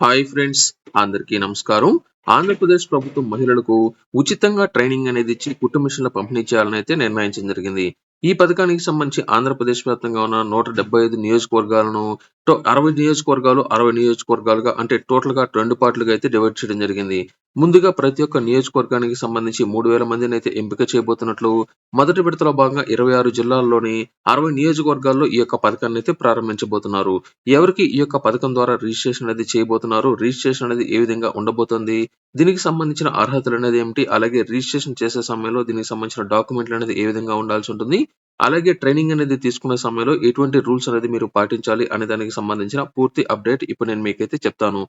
Hi friends అందరికీ నమస్కారం. ఆంధ్రప్రదేశ్ ప్రభుత్వం మహిళలకు ఉచితంగా ట్రైనింగ్ అనేది ఇచ్చి కుట్టు మిషన్ల పంపిణీ చేయాలని అయితే నిర్ణయించడం జరిగింది. ఈ పథకానికి సంబంధించి ఆంధ్రప్రదేశ్ వ్యాప్తంగా ఉన్న నూట డెబ్బై ఐదు నియోజకవర్గాలను అరవై నియోజకవర్గాలు అరవై నియోజకవర్గాలుగా అంటే టోటల్గా రెండు పార్ట్లుగా అయితే డివైడ్ చేయడం జరిగింది. ముందుగా ప్రతి ఒక్క నియోజకవర్గానికి సంబంధించి మూడు వేల మందిని అయితే ఎంపిక చేయబోతున్నట్లు మొదటి విడతలో భాగంగా ఇరవై ఆరు జిల్లాల్లోని అరవై నియోజకవర్గాల్లో ఈ యొక్క పథకాన్ని అయితే ప్రారంభించబోతున్నారు. ఎవరికి ఈ యొక్క పథకం ద్వారా రిజిస్ట్రేషన్ అనేది చేయబోతున్నారు? రిజిస్ట్రేషన్ అనేది ఏ విధంగా ఉండబోతుంది? దీనికి సంబంధించిన అర్హతలు అనేది ఏమిటి? అలాగే రిజిస్ట్రేషన్ చేసే సమయంలో దీనికి సంబంధించిన డాక్యుమెంట్లు అనేది ఏ విధంగా ఉండాల్సి ఉంటుంది? అలాగే ట్రైనింగ్ అనేది తీసుకునే సమయంలో ఎటువంటి రూల్స్ అనేది మీరు పాటించాలి అనే దానికి సంబంధించిన పూర్తి అప్డేట్ ఇప్పుడు నేను మీకైతే చెప్తాను.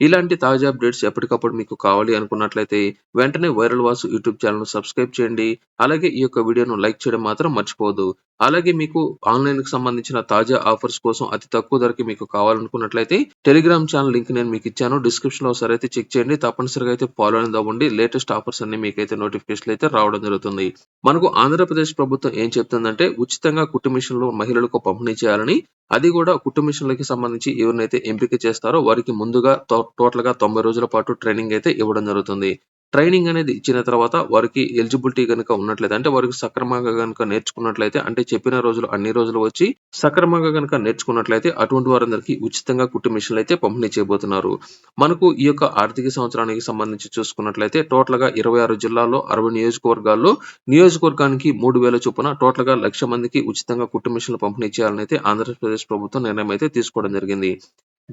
ఇలాంటి తాజా అప్డేట్స్ ఎప్పటికప్పుడు మీకు కావాలి అనుకున్నట్లయితే వెంటనే viral Vasu YouTube channel subscribe చేయండి. అలాగే ఈ యొక్క వీడియోను లైక్ చేయడం మాత్రం మర్చిపోదు అలాగే మీకు ఆన్లైన్కి సంబంధించిన తాజా ఆఫర్స్ కోసం అతి తక్కువ ధరకి మీకు కావాలనుకున్నట్లయితే టెలిగ్రామ్ ఛానల్ లింక్ నేను మీకు ఇచ్చాను. డిస్క్రిప్షన్లో ఒకసారి అయితే చెక్ చేయండి. తప్పనిసరిగా అయితే ఫాలో అనేది అవ్వండి లేటెస్ట్ ఆఫర్స్ అన్ని మీకైతే నోటిఫికేషన్ అయితే రావడం జరుగుతుంది. మనకు ఆంధ్రప్రదేశ్ ప్రభుత్వం ఏం చెప్తుందంటే ఉచితంగా కుట్టు మిషన్లు మహిళలకు పంపిణీ చేయాలని. అది కూడా కుట్టు మిషన్లకి సంబంధించి ఎవరినైతే ఎంపిక చేస్తారో వారికి ముందుగా టోటల్గా తొంభై రోజుల పాటు ట్రైనింగ్ అయితే ఇవ్వడం జరుగుతుంది. ట్రైనింగ్ అనేది ఇచ్చిన తర్వాత వారికి ఎలిజిబిలిటీ కనుక ఉన్నట్లయితే అంటే వారికి సక్రమంగా కనుక నేర్చుకున్నట్లయితే అంటే చెప్పిన రోజులు అన్ని రోజులు వచ్చి సక్రమంగా కనుక నేర్చుకున్నట్లయితే అటువంటి వారందరికీ ఉచితంగా కుట్టు మిషన్లు అయితే పంపిణీ చేయబోతున్నారు. మనకు ఈ యొక్క ఆర్థిక సంవత్సరానికి సంబంధించి చూసుకున్నట్లయితే టోటల్గా ఇరవై ఆరు జిల్లాల్లో అరవై నియోజకవర్గాల్లో నియోజకవర్గానికి మూడు వేల చొప్పున టోటల్గా లక్ష మందికి ఉచితంగా కుట్టు మిషన్లు పంపిణీ చేయాలని అయితే ఆంధ్రప్రదేశ్ ప్రభుత్వం నిర్ణయం అయితే తీసుకోవడం జరిగింది.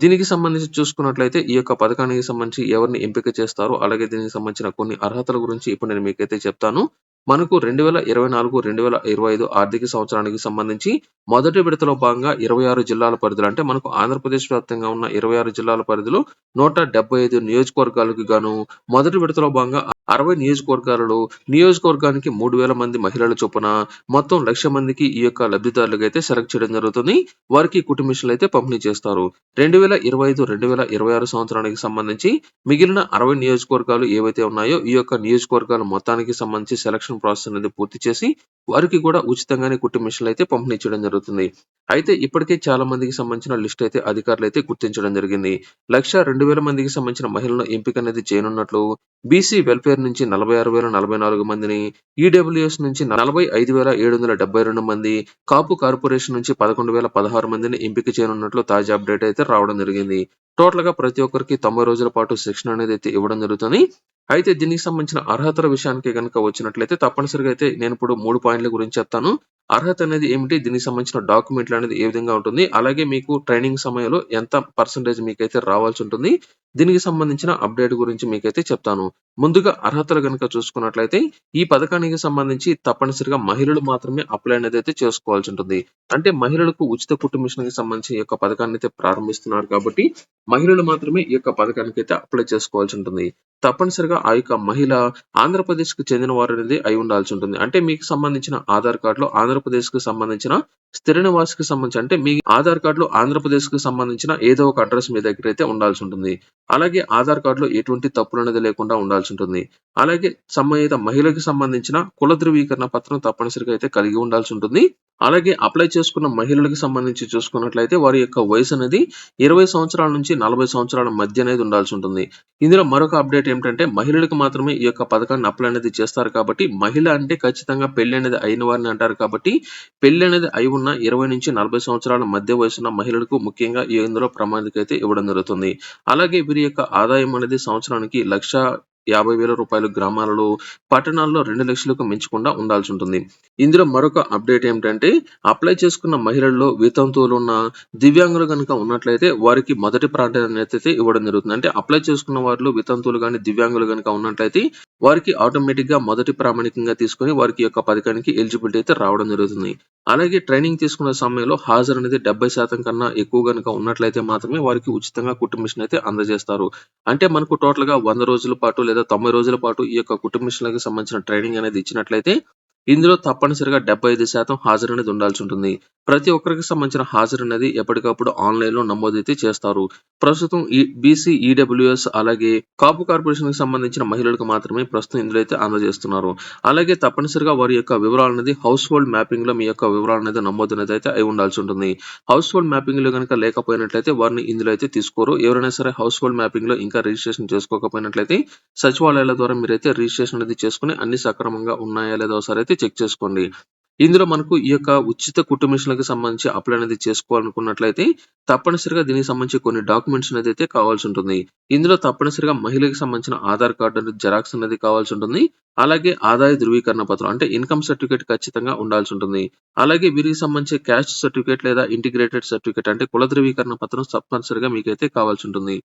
దీనికి సంబంధించి చూసుకున్నట్లయితే ఈ యొక్క పథకానికి సంబంధించి ఎవరిని ఎంపిక చేస్తారో అలాగే దీనికి సంబంధించిన కొన్ని అర్హతల గురించి ఇప్పుడు నేను మీకైతే చెప్తాను. మనకు రెండు వేల ఇరవై నాలుగు రెండు వేల ఇరవై ఐదు ఆర్థిక సంవత్సరానికి సంబంధించి మొదటి విడతలో భాగంగా ఇరవై ఆరు జిల్లాల పరిధిలో అంటే మనకు ఆంధ్రప్రదేశ్ వ్యాప్తంగా ఉన్న ఇరవై ఆరు జిల్లాల పరిధిలో నూట డెబ్బై ఐదు నియోజకవర్గాలకు గాను మొదటి విడతలో భాగంగా అరవై నియోజకవర్గాలలో నియోజకవర్గానికి మూడు వేల మంది మహిళల చొప్పున మొత్తం లక్ష మందికి ఈ యొక్క లబ్ధిదారులకు అయితే సెలెక్ట్ చేయడం జరుగుతుంది. వారికి కుటుంబిషన్లు అయితే పంపిణీ చేస్తారు. రెండు వేల ఇరవై ఐదు రెండు వేల ఇరవై ఆరు సంవత్సరానికి సంబంధించి మిగిలిన అరవై నియోజకవర్గాలు ఏవైతే ఉన్నాయో ఈ యొక్క నియోజకవర్గాల మొత్తానికి సంబంధించి సెలక్షన్ ప్రాసెస్ అనేది పూర్తి చేసి వారికి కూడా ఉచితంగానే కుట్టు మిషన్లు అయితే పంపిణీ చేయడం జరుగుతుంది. అయితే ఇప్పటికే చాలా మందికి సంబంధించిన లిస్ట్ అయితే అధికారులు అయితే గుర్తించడం జరిగింది. లక్ష రెండు వేల మందికి సంబంధించిన మహిళలను ఎంపిక అనేది చేయనున్నట్లు బీసీ వెల్ఫేర్ నుంచి నలభై ఆరు వేల నలభై నాలుగు మందిని ఈడబ్ల్యూఎస్ నుంచి నలభై ఐదు వేల ఏడు వందల డెబ్బై రెండు మంది కాపు కార్పొరేషన్ నుంచి పదకొండు వేల పదహారు మందిని ఎంపిక చేయనున్నట్లు తాజా అప్డేట్ అయితే రావడం జరిగింది. టోటల్గా ప్రతి ఒక్కరికి తొంభై రోజుల పాటు శిక్షణ అనేది అయితే ఇవ్వడం జరుగుతుంది. అయితే దీనికి సంబంధించిన అర్హతల విషయానికి కనుక వచ్చినట్లయితే తప్పనిసరిగా అయితే నేను ఇప్పుడు మూడు పాయింట్ల గురించి చెప్తాను. అర్హత అనేది ఏమిటి? దీనికి సంబంధించిన డాక్యుమెంట్లు అనేది ఏ విధంగా ఉంటుంది? అలాగే మీకు ట్రైనింగ్ సమయంలో ఎంత పర్సంటేజ్ మీకైతే రావాల్సి ఉంటుంది? దీనికి సంబంధించిన అప్డేట్ గురించి మీకైతే చెప్తాను. ముందుగా అర్హతలు కనుక చూసుకున్నట్లయితే ఈ పథకానికి సంబంధించి తప్పనిసరిగా మహిళలు మాత్రమే అప్లై అనేది అయితే చేసుకోవాల్సి ఉంటుంది. అంటే మహిళలకు ఉచిత కుటుంబ మిషన్కి సంబంధించి ఈ యొక్క పథకాన్ని అయితే ప్రారంభిస్తున్నారు కాబట్టి మహిళలు మాత్రమే ఈ యొక్క పథకానికి అయితే అప్లై చేసుకోవాల్సి ఉంటుంది. తప్పనిసరిగా ఆ యొక్క మహిళ ఆంధ్రప్రదేశ్కు చెందిన వారు అనేది అయి ఉండాల్సి ఉంటుంది. అంటే మీకు సంబంధించిన ఆధార్ కార్డులో ఆంధ్రప్రదేశ్కు సంబంధించిన స్థిర నివాసికి సంబంధించి అంటే మీ ఆధార్ కార్డులో ఆంధ్రప్రదేశ్కు సంబంధించిన ఏదో ఒక అడ్రస్ మీ దగ్గర అయితే ఉండాల్సి ఉంటుంది. అలాగే ఆధార్ కార్డులో ఎటువంటి తప్పులు అనేది లేకుండా ఉండాల్సి ఉంటుంది. అలాగే సంబంధిత మహిళకి సంబంధించిన కుల ధృవీకరణ పత్రం తప్పనిసరిగా అయితే కలిగి ఉండాల్సి ఉంటుంది. అలాగే అప్లై చేసుకున్న మహిళలకు సంబంధించి చూసుకున్నట్లయితే వారి యొక్క వయసు అనేది ఇరవై సంవత్సరాల నుంచి నలభై సంవత్సరాల మధ్య అనేది ఉండాల్సి ఉంటుంది. ఇందులో మరొక అప్డేట్ ఏమిటంటే మహిళలకు మాత్రమే ఈ యొక్క పథకాన్ని అప్లై అనేది చేస్తారు కాబట్టి మహిళ అంటే ఖచ్చితంగా పెళ్ళి అనేది అయిన వారిని అంటారు కాబట్టి పెళ్ళి అనేది అయి ఉన్న ఇరవై నుంచి నలభై సంవత్సరాల మధ్య వయసున్న మహిళలకు ముఖ్యంగా ఇందులో ప్రమాణిక అయితే ఇవ్వడం జరుగుతుంది. అలాగే వీరి యొక్క ఆదాయం అనేది సంవత్సరానికి లక్ష యాభై వేల రూపాయలు గ్రామాలలో పట్టణాల్లో రెండు లక్షలకు మించకుండా ఉండాల్సి ఉంటుంది. ఇందులో మరొక అప్డేట్ ఏమిటంటే అప్లై చేసుకున్న మహిళల్లో వితంతువులు ఉన్న దివ్యాంగులు కనుక ఉన్నట్లయితే వారికి మొదటి ప్రాధాన్యత అయితే ఇవ్వడం జరుగుతుంది. అంటే అప్లై చేసుకున్న వారిలో వితంతువులు కానీ దివ్యాంగులు కనుక ఉన్నట్లయితే వారికి ఆటోమేటిక్గా మొదటి ప్రామాణికంగా తీసుకొని వారికి యొక్క పథకానికి ఎలిజిబిలిటీ అయితే రావడం జరుగుతుంది అలాగే ట్రైనింగ్ తీసుకునే సమయంలో హాజరు అనేది డెబ్బై శాతం కన్నా ఎక్కువ కనుక ఉన్నట్లయితే మాత్రమే వారికి ఉచితంగా కుటుంబ మిషన్ అయితే అందజేస్తారు అంటే మనకు టోటల్గా వంద రోజుల పాటు లేదా తొంభై రోజుల పాటు ఈ యొక్క కుటుంబిషన్లకు సంబంధించిన ట్రైనింగ్ అనేది ఇచ్చినట్లయితే ఇందులో తప్పనిసరిగా 75% హాజరు అనేది ఉండాల్సి ఉంటుంది. ప్రతి ఒక్కరికి సంబంధించిన హాజరు అనేది ఎప్పటికప్పుడు ఆన్‌లైన్‌లో నమోదైతే చేస్తారు. ప్రస్తుతం ఈ బీసీ, ఈడబ్ల్యూఎస్ అలాగే కాపు కార్పొరేషన్కి సంబంధించిన మహిళలకు మాత్రమే ప్రస్తుతం ఇందులో అయితే అందజేస్తున్నారు. అలాగే తప్పనిసరిగా వారి యొక్క వివరాలు అనేది హౌస్ హోల్డ్ మ్యాపింగ్లో మీ యొక్క వివరాలు అనేది నమోదు అనేది అయితే అయి ఉండాల్సి ఉంటుంది. హౌస్ హోల్డ్ మ్యాపింగ్‌లో కనుక లేకపోయినట్లయితే వారిని ఇందులో అయితే తీసుకోరు. ఎవరైనా సరే హౌస్ హోల్డ్ మ్యాపింగ్లో ఇంకా రిజిస్ట్రేషన్ చేసుకోకపోయినట్లయితే సచివాలయాల ద్వారా మీరైతే రిజిస్ట్రేషన్ అనేది చేసుకొని అన్ని సక్రమంగా ఉన్నాయా లేదా ఒకసారి అయితే చెక్ చేసుకోండి. ఇందులో మనకు ఈ యొక్క ఉచిత కుటుంబ మిషన్‌లకి సంబంధించి అప్లై అనేది చేసుకోవాలనుకున్నట్లయితే తప్పనిసరిగా దీనికి సంబంధించి కొన్ని డాక్యుమెంట్స్ అనేది అయితే కావాల్సి ఉంటుంది. ఇందులో తప్పనిసరిగా మహిళకి సంబంధించిన ఆధార్ కార్డు అనేది జిరాక్స్ అనేది కావాల్సి ఉంటుంది. అలాగే ఆదాయ ధృవీకరణ పత్రం అంటే ఇన్‌కమ్ సర్టిఫికేట్ ఖచ్చితంగా ఉండాల్సి ఉంటుంది. అలాగే వీరికి సంబంధించి క్యాస్ట్ సర్టిఫికేట్ లేదా ఇంటిగ్రేటెడ్ సర్టిఫికేట్ అంటే కుల ధృవీకరణ పత్రం తప్పనిసరిగా మీకైతే కావాల్సి ఉంటుంది.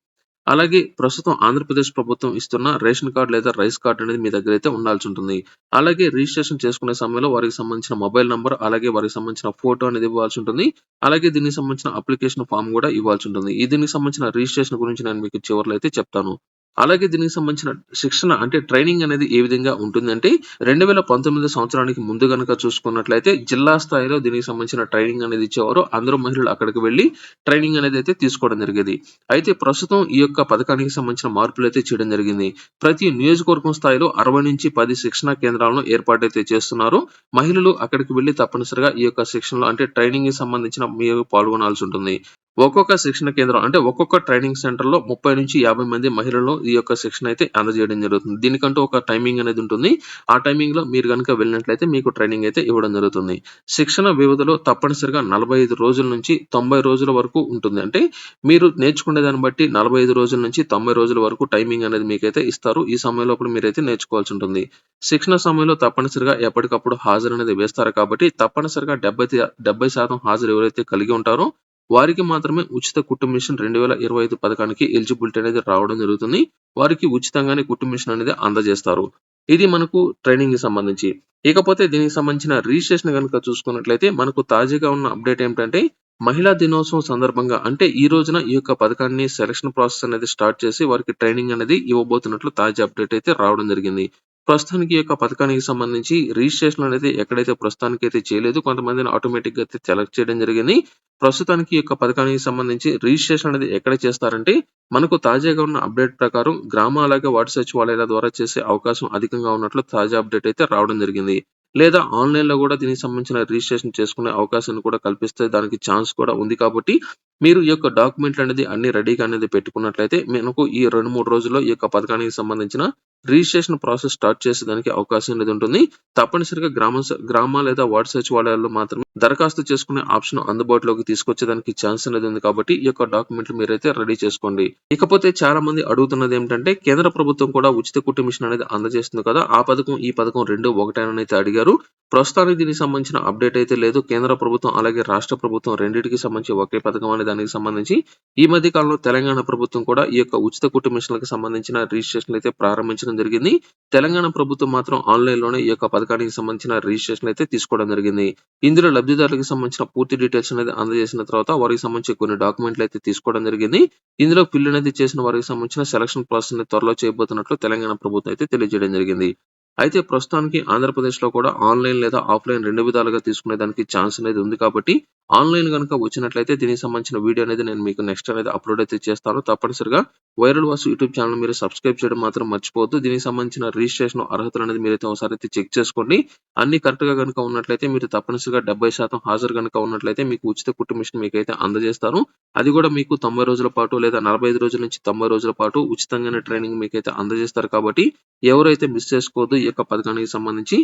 అలాగే ప్రస్తుతం ఆంధ్రప్రదేశ్ ప్రభుత్వం ఇస్తున్న రేషన్ కార్డ్ లేదా రైస్ కార్డ్ అనేది మీ దగ్గర అయితే ఉండాల్సి ఉంటుంది. అలాగే రిజిస్ట్రేషన్ చేసుకునే సమయంలో వారికి సంబంధించిన మొబైల్ నంబర్ అలాగే వారికి సంబంధించిన ఫోటో అనేది ఇవ్వాల్సి ఉంటుంది. అలాగే దీనికి సంబంధించిన అప్లికేషన్ ఫామ్ కూడా ఇవ్వాల్సి ఉంటుంది. ఈ దీనికి సంబంధించిన రిజిస్ట్రేషన్ గురించి నేను మీకు చివర్లో అయితే చెప్తాను. అలాగే దీనికి సంబంధించిన శిక్షణ అంటే ట్రైనింగ్ అనేది ఏ విధంగా ఉంటుందంటే 2019 సంవత్సరానికి ముందు గనుక చూసుకున్నట్లయితే జిల్లా స్థాయిలో దీనికి సంబంధించిన ట్రైనింగ్ అనేది ఇచ్చేవారు. అందరూ మహిళలు అక్కడికి వెళ్ళి ట్రైనింగ్ అనేది అయితే తీసుకోవడం జరిగేది. అయితే ప్రస్తుతం ఈ యొక్క పథకానికి సంబంధించిన మార్పులు అయితే చేయడం జరిగింది. ప్రతి నియోజకవర్గం స్థాయిలో 60-10 శిక్షణా కేంద్రాలను ఏర్పాటైతే చేస్తున్నారు. మహిళలు అక్కడికి వెళ్ళి తప్పనిసరిగా ఈ యొక్క శిక్షణలో అంటే ట్రైనింగ్‌కి సంబంధించిన మీరు పాల్గొనాల్సి ఉంటుంది. ఒక్కొక్క శిక్షణ కేంద్రం అంటే ఒక్కొక్క ట్రైనింగ్ సెంటర్‌లో 30-50 మంది మహిళలు ఈ యొక్క శిక్షణ అయితే అందజేయడం జరుగుతుంది. దీనికంటూ ఒక టైమింగ్ అనేది ఉంటుంది. ఆ టైమింగ్లో మీరు కనుక వెళ్ళినట్లయితే మీకు ట్రైనింగ్ అయితే ఇవ్వడం జరుగుతుంది. శిక్షణ వ్యవధిలో తప్పనిసరిగా 45 రోజుల నుంచి 90 రోజుల వరకు ఉంటుంది. అంటే మీరు నేర్చుకునే దాన్ని బట్టి 45 రోజుల నుంచి 90 రోజుల వరకు టైమింగ్ అనేది మీకైతే ఇస్తారు. ఈ సమయం లోపల మీరైతే నేర్చుకోవాల్సి ఉంటుంది. శిక్షణ సమయంలో తప్పనిసరిగా ఎప్పటికప్పుడు హాజరు అనేది వేస్తారు కాబట్టి తప్పనిసరిగా 70 70% హాజరు ఎవరైతే కలిగి ఉంటారో వారికి మాత్రమే ఉచిత కుటుంబ మిషన్ 2025 పథకానికి ఎలిజిబిలిటీ అనేది రావడం జరుగుతుంది. వారికి ఉచితంగానే కుటుంబ మిషన్ అనేది అందజేస్తారు. ఇది మనకు ట్రైనింగ్కి సంబంధించి. ఇకపోతే దీనికి సంబంధించిన రిజిస్ట్రేషన్ కనుక చూసుకున్నట్లయితే మనకు తాజాగా ఉన్న అప్డేట్ ఏమిటంటే మహిళా దినోత్సవం సందర్భంగా అంటే ఈ రోజున ఈ యొక్క పథకాన్ని సెలక్షన్ ప్రాసెస్ అనేది స్టార్ట్ చేసి వారికి ట్రైనింగ్ అనేది ఇవ్వబోతున్నట్లు తాజా అప్డేట్ అయితే రావడం జరిగింది. ప్రస్తుతానికి ఈ యొక్క పథకానికి సంబంధించి రిజిస్ట్రేషన్ అనేది ఎక్కడైతే ప్రస్తుతానికి అయితే చేయలేదు. కొంతమందిని ఆటోమేటిక్‌గా అయితే సెలెక్ట్ చేయడం జరిగింది. ప్రస్తుతానికి ఈ యొక్క పథకానికి సంబంధించి రిజిస్ట్రేషన్ అనేది ఎక్కడ చేస్తారంటే మనకు తాజాగా ఉన్న అప్డేట్ ప్రకారం గ్రామ అలాగే వార్డు సచివాలయాల ద్వారా చేసే అవకాశం అధికంగా ఉన్నట్లు తాజా అప్డేట్ అయితే రావడం జరిగింది. లేదా ఆన్లైన్లో కూడా దీనికి సంబంధించిన రిజిస్ట్రేషన్ చేసుకునే అవకాశాన్ని కూడా కల్పిస్తే దానికి ఛాన్స్ కూడా ఉంది కాబట్టి మీరు ఈ యొక్క డాక్యుమెంట్లు అనేది అన్ని రెడీగా అనేది పెట్టుకున్నట్లయితే మనకు ఈ 2, 3 రోజుల్లో ఈ యొక్క పథకానికి సంబంధించిన రిజిస్ట్రేషన్ ప్రాసెస్ స్టార్ట్ చేసేదానికి అవకాశం అనేది ఉంటుంది. తప్పనిసరిగా గ్రామ గ్రామ లేదా వార్డు సచివాలయాల్లో మాత్రమే దరఖాస్తు చేసుకునే ఆప్షన్ అందుబాటులోకి తీసుకొచ్చేదానికి ఛాన్స్ అనేది ఉంది కాబట్టి ఈ యొక్క డాక్యుమెంట్లు మీరైతే రెడీ చేసుకోండి. ఇకపోతే చాలా మంది అడుగుతున్నది ఏంటంటే కేంద్ర ప్రభుత్వం కూడా ఉచిత కుటుంబ మిషన్ అనేది అందజేస్తుంది కదా! ఆ పథకం, ఈ పథకం రెండు ఒకటేనైతే అడిగారు. ప్రస్తుతానికి దీనికి సంబంధించిన అప్డేట్ అయితే లేదు. కేంద్ర ప్రభుత్వం అలాగే రాష్ట్ర ప్రభుత్వం రెండింటికి సంబంధించి ఒకే పథకం అనే దానికి సంబంధించి ఈ మధ్య కాలంలో తెలంగాణ ప్రభుత్వం కూడా ఈ యొక్క ఉచిత కుటుంబ మిషన్‌లకు సంబంధించిన రిజిస్ట్రేషన్ అయితే ప్రారంభించడం జరిగింది. తెలంగాణ ప్రభుత్వం మాత్రం ఆన్‌లైన్‌లోనే ఈ యొక్క పథకానికి సంబంధించిన రిజిస్ట్రేషన్ అయితే తీసుకోవడం జరిగింది. ఇందులో లబ్ధిదారులకు సంబంధించిన పూర్తి డీటెయిల్స్ అనేది అందజేసిన తర్వాత వారికి సంబంధించి కొన్ని డాక్యుమెంట్లు అయితే తీసుకోవడం జరిగింది. ఇందులో ఫిల్ అనేది చేసిన వారికి సంబంధించిన సెలక్షన్ ప్రాసెస్ అనేది త్వరలో చేయబోతున్నట్లు తెలంగాణ ప్రభుత్వం అయితే తెలియజేయడం జరిగింది. అయితే ప్రస్తుతానికి ఆంధ్రప్రదేశ్‌లో కూడా ఆన్‌లైన్ లేదా ఆఫ్‌లైన్ రెండు విధాలుగా తీసుకునే దానికి ఛాన్స్ అనేది ఉంది కాబట్టి ఆన్‌లైన్ కనుక వచ్చినట్లయితే దీనికి సంబంధించిన వీడియో అనేది నేను మీకు నెక్స్ట్ అనేది అప్‌లోడ్ అయితే చేస్తాను. తప్పనిసరిగా వైరల్ వాసు యూట్యూబ్ ఛానల్ మీరు సబ్స్క్రైబ్ చేయడం మాత్రం మర్చిపోవద్దు. దీనికి సంబంధించిన రిజిస్ట్రేషన్ అర్హతలు అనేది మీరైతే ఒకసారి అయితే చెక్ చేసుకోండి. అన్ని కరెక్ట్‌గా గనుక ఉన్నట్లయితే మీరు తప్పనిసరిగా 70% హాజరు కనుక ఉన్నట్లయితే మీకు ఉచిత కుట్టు మిషన్ మీకైతే అందజేస్తారు. అది కూడా మీకు 90 రోజుల పాటు లేదా 45 రోజుల నుంచి 90 రోజుల పాటు ఉచితంగానే ట్రైనింగ్ మీకైతే అందజేస్తారు కాబట్టి ఎవరైతే మిస్ చేసుకోవద్దు ఈ యొక్క పథకానికి సంబంధించి